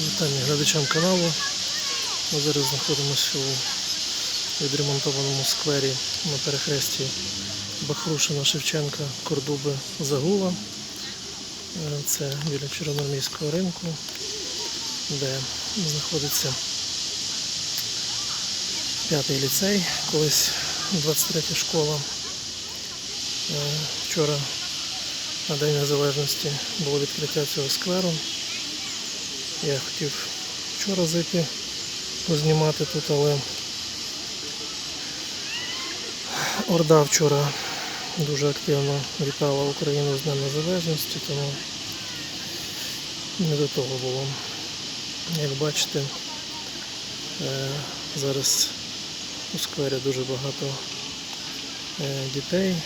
Вітання глядачам каналу. Ми зараз знаходимося у відремонтованому сквері на перехресті Бахрушина Шевченка, Кордуби, Загула. Е, Це біля Червоноармійського ринку, де знаходиться п'ятий ліцей, колись 23 школа. Е, Вчора на День Незалежності було відкриття цього скверу. Я хотів вчора зайти познімати тут, але Орда вчора дуже активно вітала Україну з Днем Незалежності, тому не до того було. Як бачите, е, зараз у сквері дуже багато е, дітей,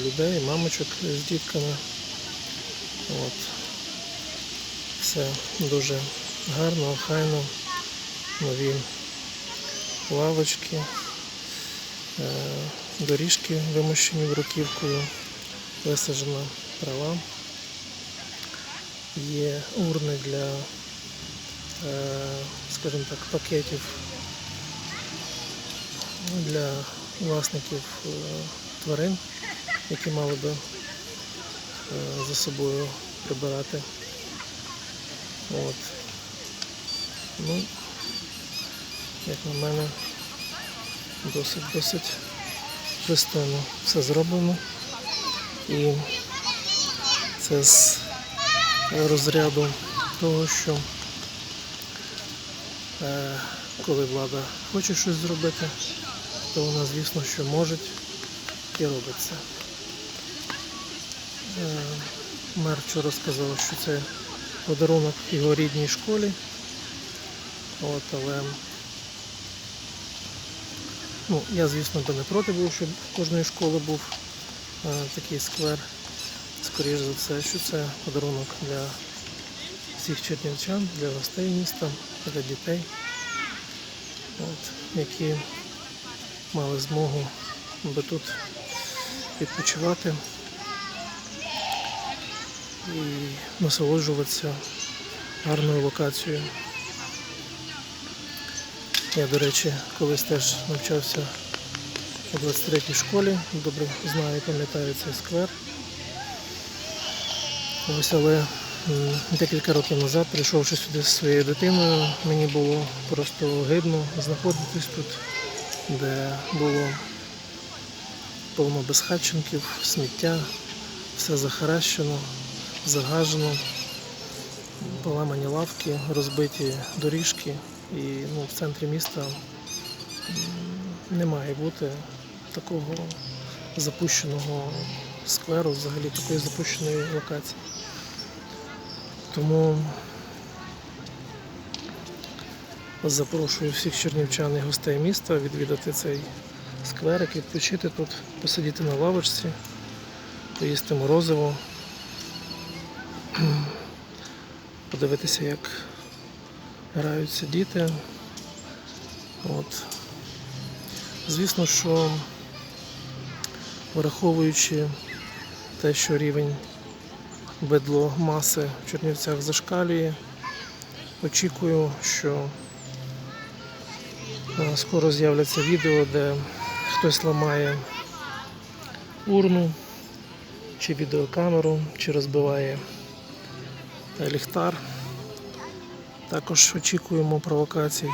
людей, мамочок з дітками. От. Все дуже гарно, охайно, нові лавочки, е, доріжки вимощені бруківкою, висаджена трава. Є урни для, е, скажімо так, пакетів для власників е, тварин, які мали би за собою прибирати. От. Ну, як на мене, досить досить пристойно все зроблено. І це з розряду того, що е, коли влада хоче щось зробити, то вона, звісно, що може і робить це. Е, мер вчора сказав, що це подарунок його рідній школі. От, але ну, я, звісно, би не проти був, щоб в кожної школи був е, такий сквер. Скоріше за все, що це подарунок для всіх чернівчан, для гостей міста, для дітей, от, які мали змогу би тут відпочивати і насолоджуватися гарною локацією. Я, до речі, колись теж навчався у 23-й школі, добре знаю і пам'ятаю цей сквер. Ось, але декілька років назад, прийшовши сюди зі своєю дитиною, мені було просто гидно знаходитись тут, де було повно безхатченків, сміття, все захаращено, загажено, поламані лавки, розбиті доріжки. І ну, в центрі міста не має бути такого запущеного скверу, взагалі такої запущеної локації. Тому запрошую всіх чернівчан і гостей міста відвідати цей скверик, відпочити тут, посидіти на лавочці, поїсти морозиво, подивитися, як граються діти. От. Звісно, що враховуючи те, що рівень бедло маси в Чернівцях зашкалює, очікую, що е, скоро з'являться відео, де хтось ламає урну чи відеокамеру, чи розбиває ліхтар. Також очікуємо провокацій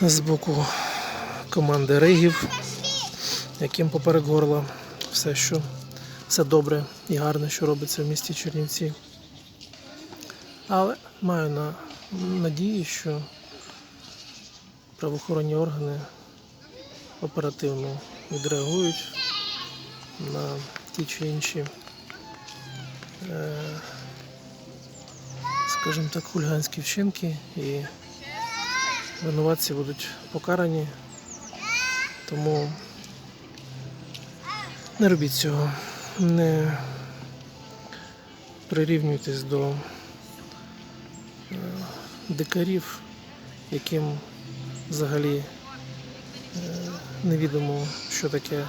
з боку команди Ригів, яким поперек горла все, що все добре і гарне, що робиться в місті Чернівці. Але маю на надії, що правоохоронні органи оперативно відреагують на ті чи інші, скажімо так, хуліганські вчинки і винуватці будуть покарані. Тому не робіть цього, не прирівнюйтесь до е, дикарів, яким взагалі е, невідомо, що таке е,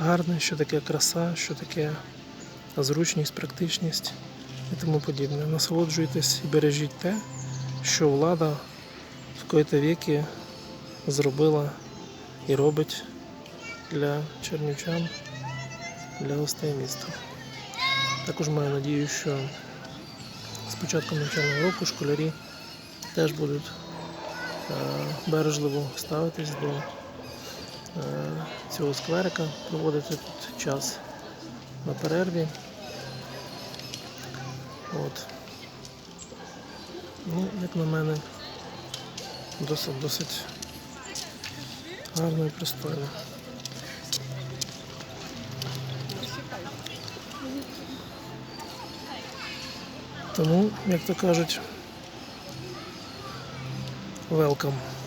гарне, що таке краса, що таке зручність, практичність. і тому подібне. Насолоджуйтесь і бережіть те, що влада в коїте віки зробила і робить для чернівчан, для гостей міста. Також маю надію, що з початком навчального року школярі теж будуть е, бережливо ставитись до е, цього скверика, проводити тут час на перерві. От. Ну, як на мене, досить досить гарно і пристойно. Тому, як то кажуть, welcome.